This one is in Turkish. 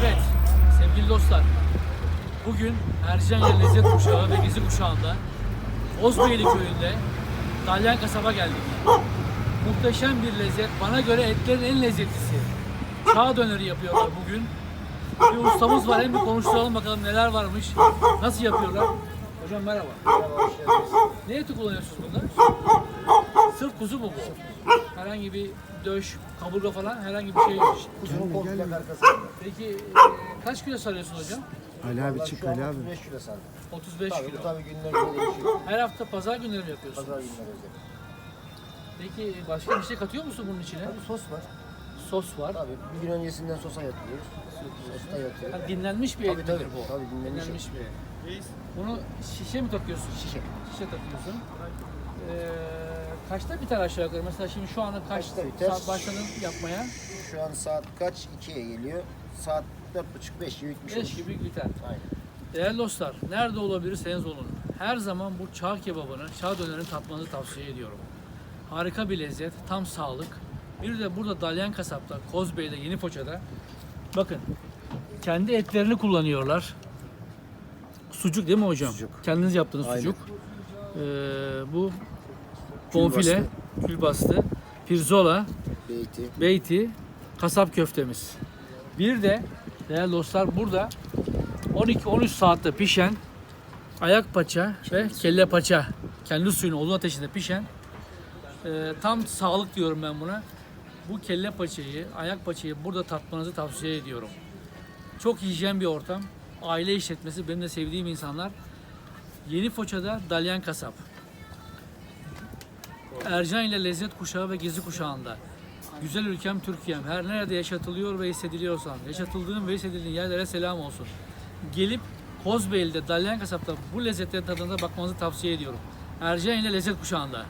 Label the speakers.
Speaker 1: Evet, sevgili dostlar. Bugün Ercanya Lezzet Kuşağı ve Gezi Kuşağı'nda Ozbeyli Köyü'nde Dalyan Kasaba geldik. Muhteşem bir lezzet. Bana göre etlerin en lezzetlisi. Çağ döneri yapıyorlar bugün. Bir ustamız var. Hem bir konuşturalım bakalım neler varmış. Nasıl yapıyorlar? Hocam merhaba. Ne eti kullanıyorsunuz bunda? Kuzu mu bu? Herhangi bir döş, kaburga falan herhangi bir şey yok.
Speaker 2: Kuzunun komple karkası.
Speaker 1: Peki e, kaç kilo sarıyorsun hocam?
Speaker 3: Ali abi çık Ali abi.
Speaker 2: 35 kilo sardı.
Speaker 1: 35
Speaker 2: Tabii bu
Speaker 1: kilo.
Speaker 2: tabii günler göre değişiyor.
Speaker 1: Her hafta pazar günleri mi yapıyorsun?
Speaker 2: Pazar günleri özel.
Speaker 1: Peki başka bir şey katıyor musun bunun içine?
Speaker 2: Tabii sos var.
Speaker 1: Sos var.
Speaker 2: Tabii bir gün öncesinden sosa yatırıyoruz. Sosta yatıyor.
Speaker 1: Ha, dinlenmiş bir et
Speaker 2: Tabii tabii.
Speaker 1: midir bu?
Speaker 2: Tabii dinlenmiş.
Speaker 1: Dinlenmiş bir et. Bunu şişe mi takıyorsun?
Speaker 2: Şişe.
Speaker 1: Şişe takıyorsun. Ee, kaçta biter aşağı yukarı? Mesela şimdi şu anda kaç
Speaker 2: Kaçta biter?
Speaker 1: saat başladın yapmaya?
Speaker 2: Şu an saat kaç? 2'ye geliyor. Saat 4.30-5 gibi bitmiş
Speaker 1: 5
Speaker 2: olur.
Speaker 1: gibi biter.
Speaker 2: Aynen.
Speaker 1: Değerli dostlar, nerede olabilirseniz olun. Her zaman bu çağ kebabını, çağ dönerini tatmanızı tavsiye ediyorum. Harika bir lezzet, tam sağlık. Bir de burada Dalyan Kasap'ta, Kozbey'de, Yeni Foça'da bakın kendi etlerini kullanıyorlar. Sucuk değil mi hocam?
Speaker 2: Sucuk.
Speaker 1: Kendiniz yaptığınız
Speaker 2: Aynen.
Speaker 1: sucuk. Ee, bu bonfile, külbastı, pirzola,
Speaker 2: Beyti.
Speaker 1: beyti, kasap köftemiz. Bir de değerli dostlar burada 12-13 saatte pişen ayak paça ve kelle paça kendi suyun olduğu ateşinde pişen e, tam sağlık diyorum ben buna. Bu kelle paçayı, ayak paçayı burada tatmanızı tavsiye ediyorum. Çok hijyen bir ortam. Aile işletmesi benim de sevdiğim insanlar. Yeni Foça'da Dalyan Kasap. Ercan ile Lezzet Kuşağı ve Gezi Kuşağı'nda. Güzel ülkem Türkiye'm. Her nerede yaşatılıyor ve hissediliyorsan, yaşatıldığın ve hissedildiğin yerlere selam olsun. Gelip Kozbeyli'de, Dalyan Kasap'ta bu lezzetlerin tadına bakmanızı tavsiye ediyorum. Ercan ile Lezzet Kuşağı'nda.